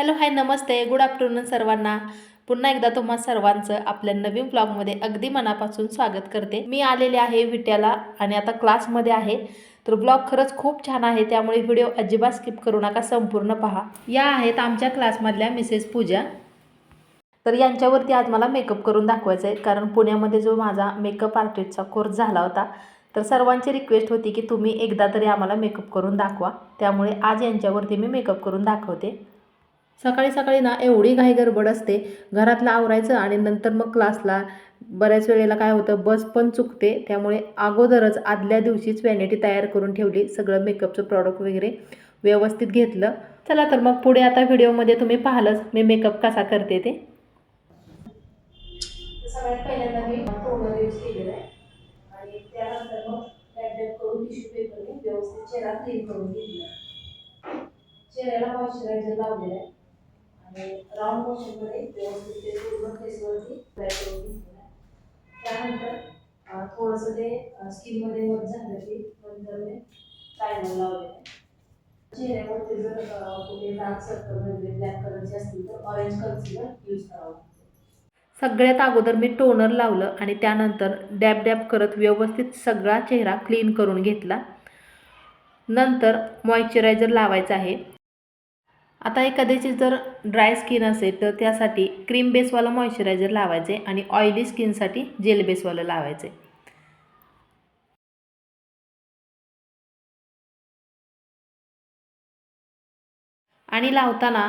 Hello hi नमस्ते. Good afternoon सर्वांना. पुन्हा एकदा तुम्हा सर्वांचं आपल्या नवीन ब्लॉगमध्ये अगदी मनापासून स्वागत करते. मी आलेले आहे विट्याला आणि आता क्लासमध्ये आहे. तर ब्लॉग खरंच खूप छान आहे त्यामुळे व्हिडिओ अजिबात स्किप करू नका संपूर्ण पहा. या आहेत आमच्या क्लासमधल्या मिसेस पूजा. तर यांच्यावरती आज मला मेकअप करून दाखवायचं आहे कारण पुण्यामध्ये जो माझा मेकअप आर्टिस्टचा कोर्स झाला होता तर सर्वांची रिक्वेस्ट होती की तुम्ही एकदा तरी आम्हाला मेकअप करून दाखवा. त्यामुळे आज यांच्यावरती मी मेकअप करून दाखवते. सकाळी सकाळी ना एवढी घाई गडबड असते. घरातलं आवरायचं आणि नंतर मग क्लासला बऱ्याच वेळेला काय होतं बस पण चुकते. त्यामुळे अगोदरच आदल्या दिवशीच वॅनिटी तयार करून ठेवली सगळं मेकअपचं प्रॉडक्ट वगैरे व्यवस्थित घेतलं. चला तर मग पुढे आता व्हिडिओमध्ये तुम्ही पाहलंच मी मेकअप कसा करते ते. सगळ्यात पहिल्यांदा मी यूज केलेला आहे. आणि त्यानंतर मग टॅबलेट करून टिश्यू पेपरने व्यवस्थित चेहरा क्लीन करून घेतला. चेहऱ्याला मॉइश्चरायझर लावलेला आहे. आणि राऊंड मोशनमध्ये व्यवस्थित ते पूर्ण फेसवरती फ्लॅट करून घेतलेलं त्यानंतर अं, थोडंसं ते स्किनमध्ये वर झालं की नंतर मी प्रायमर लावलेलं आहे. चेहऱ्यावरती जर कुठे डार्क सर्कल वगैरे ब्लॅक कलरचे असतील तर ऑरेंज कन्सिलर यूज करावं सगळ्यात अगोदर मी टोनर लावलं आणि त्यानंतर डॅब डॅब करत व्यवस्थित सगळा चेहरा क्लीन करून घेतला. नंतर मॉइश्चरायझर लावायचा आहे. आता एखाद्याची जर ड्राय स्किन असेल तर त्यासाठी क्रीम बेसवालं मॉइश्चरायझर लावायचे आणि ऑइली स्किनसाठी जेल बेसवालं लावायचे. आणि लावताना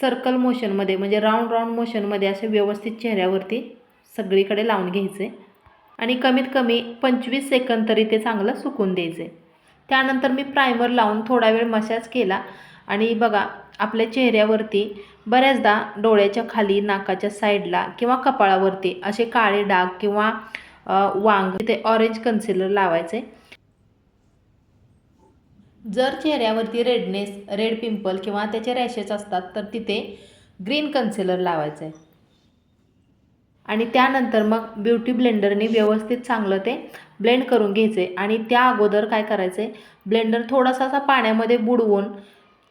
सर्कल मोशनमध्ये म्हणजे राऊंड राऊंड मोशनमध्ये असे व्यवस्थित चेहऱ्यावरती सगळीकडे लावून घ्यायचे आणि कमीत कमी पंचवीस सेकंद तरी ते चांगलं सुकून द्यायचे. त्यानंतर मी प्रायमर लावून थोडा वेळ मसाज केला आणि बघा आपल्या चेहऱ्यावरती बऱ्याचदा डोळ्याच्या खाली नाकाच्या साईडला किंवा कपाळावरती असे काळे डाग किंवा वांग ते ऑरेंज कन्सिलर लावायचे. जर चेहऱ्यावरती रेडनेस रेड पिंपल किंवा त्याचे रॅशेस असतात तर तिथे ग्रीन कन्सिलर लावायचं. आहे आणि त्यानंतर मग ब्युटी ब्लेंडरने व्यवस्थित चांगलं ते ब्लेंड करून घ्यायचे. आणि त्या अगोदर काय करायचे? ब्लेंडर थोडासा असा पाण्यामध्ये बुडवून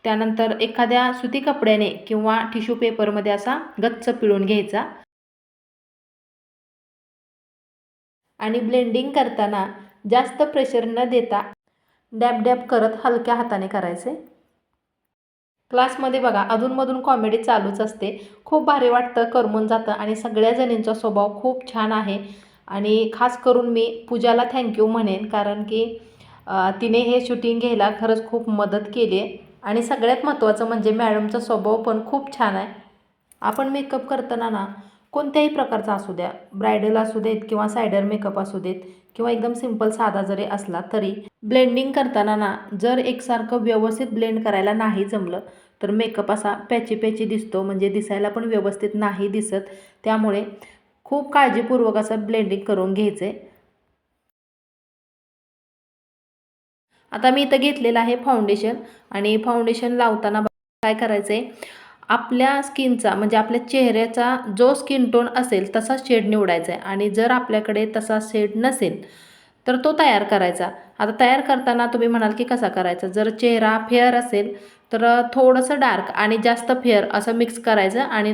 त्यानंतर एखाद्या सुती कपड्याने किंवा टिश्यू पेपरमध्ये असा गच्च पिळून घ्यायचा. आणि ब्लेंडिंग करताना जास्त प्रेशर न देता डॅब डॅब करत हलक्या हाताने करायचे. क्लासमध्ये बघा अधूनमधून कॉमेडी चालूच असते. खूप भारी वाटतं करमून जातं आणि सगळ्या जणींचा स्वभाव खूप छान आहे. आणि खास करून मी पूजाला थँक्यू म्हणेन कारण की तिने हे शूटिंग घ्यायला खरंच खूप मदत केली आहे. आणि सगळ्यात महत्त्वाचं म्हणजे मॅडमचा स्वभाव पण खूप छान आहे. आपण मेकअप करताना ना कोणत्याही प्रकारचा असू द्या ब्रायडल असू देत किंवा सायडर मेकअप असू देत किंवा एकदम सिंपल साधा जरी असला तरी ब्लेंडिंग करताना ना जर एकसारखं व्यवस्थित ब्लेंड करायला नाही जमलं तर मेकअप असा पॅची पॅची दिसतो म्हणजे दिसायला पण व्यवस्थित नाही दिसत. त्यामुळे खूप काळजीपूर्वक असं ब्लेंडिंग करून घ्यायचं. आहे आता मी इथं घेतलेलं आहे फाउंडेशन आणि फाउंडेशन लावताना काय करायचं आहे आपल्या स्किनचा म्हणजे आपल्या चेहऱ्याचा जो स्किन टोन असेल तसा शेड निवडायचा आहे. आणि जर आपल्याकडे तसा शेड नसेल तर तो तयार करायचा. आता तयार करताना तुम्ही म्हणाल की कसा करायचा? जर चेहरा फेअर असेल तर थोडंसं डार्क आणि जास्त फेअर असं मिक्स करायचं आणि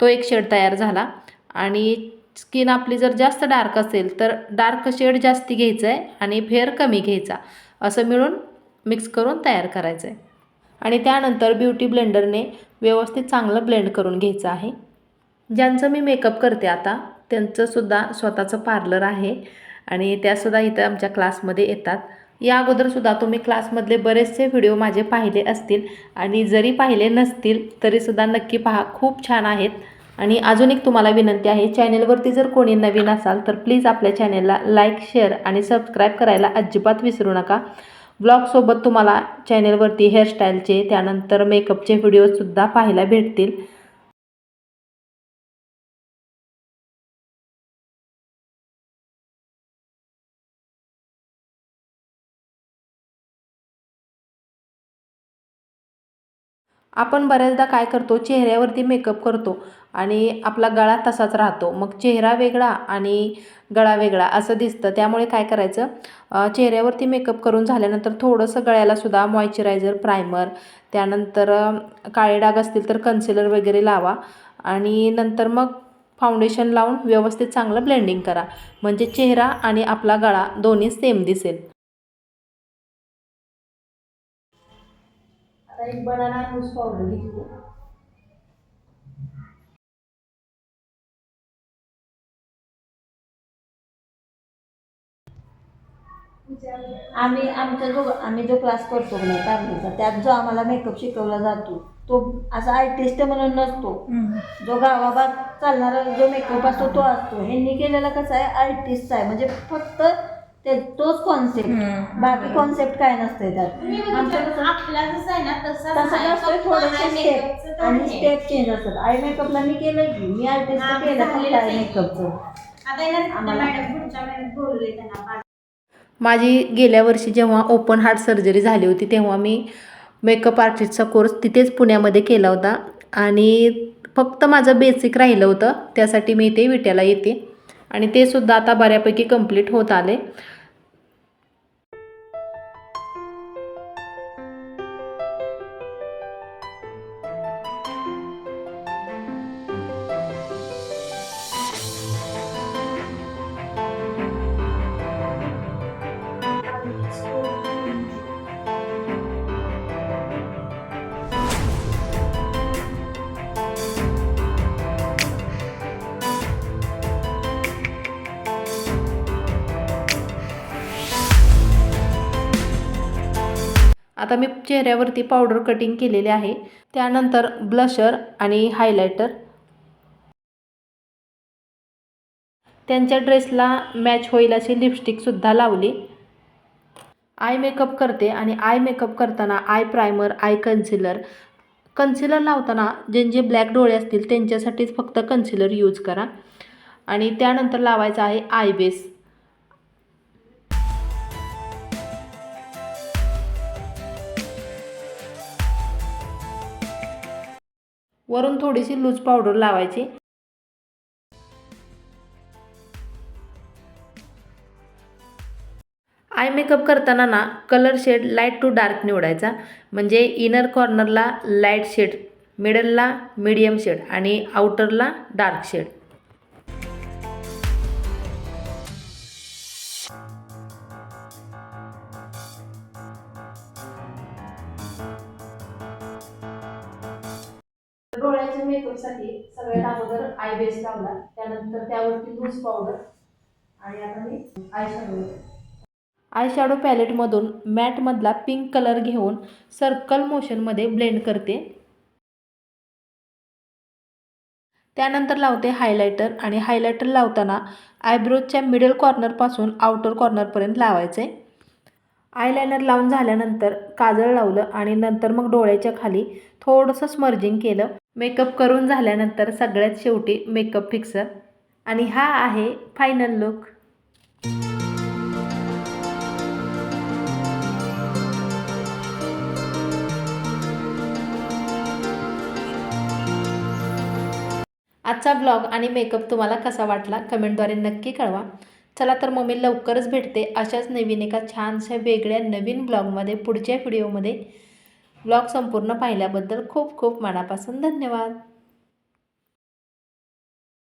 तो एक शेड तयार झाला. आणि स्किन आपली जर जास्त डार्क असेल तर डार्क शेड जास्ती घ्यायचं आहे आणि फेअर कमी घ्यायचा. असं मिळून मिक्स करून तयार करायचं आहे आणि त्यानंतर ब्युटी ब्लेंडरने व्यवस्थित चांगलं ब्लेंड करून घ्यायचं आहे. ज्यांचं मी मेकअप करते आता त्यांचंसुद्धा स्वतःचं पार्लर आहे आणि त्यासुद्धा इथं आमच्या क्लासमध्ये येतात. या अगोदरसुद्धा तुम्ही क्लासमधले बरेचसे व्हिडिओ माझे पाहिले असतील आणि जरी पाहिले नसतील तरीसुद्धा नक्की पहा खूप छान आहेत. आणि अजून एक तुम्हाला विनंती आहे चॅनेलवरती जर कोणी नवीन असाल तर प्लीज आपल्या चॅनेलला लाईक शेअर आणि सबस्क्राईब करायला अजिबात विसरू नका. ब्लॉगसोबत तुम्हाला चॅनेलवरती हेअरस्टाईलचे त्यानंतर मेकअपचे व्हिडिओसुद्धा पाहायला भेटतील. आपण बऱ्याचदा काय करतो चेहऱ्यावरती मेकअप करतो आणि आपला गळा तसाच राहतो. मग चेहरा वेगळा आणि गळा वेगळा असं दिसतं. त्यामुळे काय करायचं चेहऱ्यावरती मेकअप करून झाल्यानंतर थोडंसं गळ्यालासुद्धा मॉइश्चरायझर प्रायमर त्यानंतर काळे डाग असतील तर कन्सिलर वगैरे लावा आणि नंतर मग फाउंडेशन लावून व्यवस्थित चांगलं ब्लेंडिंग करा. म्हणजे चेहरा आणि आपला गळा दोन्ही सेम दिसेल. आता एक बनाना लूज पावडर घेतली. आम्ही आमचा जो आम्ही जो क्लास करतो की नाही पार्लरचा त्यात जो आम्हाला मेकअप शिकवला जातो तो असा आर्टिस्ट म्हणून नसतो. जो गावाबाद चालणारा जो मेकअप असतो तो असतो. ह्यांनी केलेला कसा आहे? आर्टिस्टचा आहे. म्हणजे फक्त ते तोच कॉन्सेप्ट बाकी कॉन्सेप्ट काय नसते त्यात. आमचं कसं आपला जसं आहे ना तसं तसं नसतं थोडेसे स्टेप आणि स्टेप चेंज असतात. आय मेकअपला मी केलं की मी आर्टिस्ट केलं फक्त झालेलंच आय. मेकअपचं माझी गेल्या वर्षी जेव्हा ओपन हार्ट सर्जरी झाली होती तेव्हा मी मेकअप आर्टिस्टचा कोर्स तिथेच पुण्यामध्ये केला होता. आणि फक्त माझं बेसिक राहिलं होतं. त्यासाठी मी इथे विट्याला येते. आणि ते सुद्धा आता बऱ्यापैकी कंप्लीट होत आले. आता मी चेहऱ्यावरती पावडर कटिंग केलेले आहे. त्यानंतर ब्लशर आणि हायलायटर त्यांच्या ड्रेसला मॅच होईल अशी लिपस्टिकसुद्धा लावली. आय मेकअप करते आणि आय मेकअप करताना eye primer eye concealer concealer लावताना ज्यांचे ब्लॅक डोळे असतील त्यांच्यासाठीच फक्त कन्सिलर यूज करा. आणि त्यानंतर लावायचा आहे आय बेस वरून थोडीशी लूज पावडर लावायची. आय मेकअप करताना ना colour shade light to dark निवडायचा. म्हणजे इनर कॉर्नरला लाइट शेड मिडलला मिडियम शेड आणि आउटरला डार्क शेड. डोळ्याच्या मेकअपसाठी सगळ्यात अगोदर आय बेस लावला. त्यानंतर त्यावरती लूज पावडर आणि आता मी आय शॅडो आय शॅडो पॅलेटमधून मॅटमधला पिंक कलर घेऊन सर्कल मोशनमध्ये ब्लेंड करते. त्यानंतर लावते हायलायटर आणि हायलायटर लावताना आयब्रोजच्या मिडल कॉर्नरपासून आउटर कॉर्नरपर्यंत लावायचे. आयलायनर लावून झाल्यानंतर काजळ लावलं आणि नंतर मग डोळ्याच्या खाली थोडंसं स्मर्जिंग केलं. मेकअप करून झाल्यानंतर सगळ्यात शेवटी मेकअप फिक्सर आणि हा आहे फायनल लुक आजचा ब्लॉग आणि मेकअप तुम्हाला कसा वाटला कमेंटद्वारे नक्की कळवा. चला तर मम्मी लवकरच भेटते अशाच नवीन एका छानशा वेगळ्या नवीन ब्लॉगमध्ये पुढच्या व्हिडिओमध्ये. ब्लॉग संपूर्ण पाहिल्याबद्दल खूप खूप मनापासून धन्यवाद.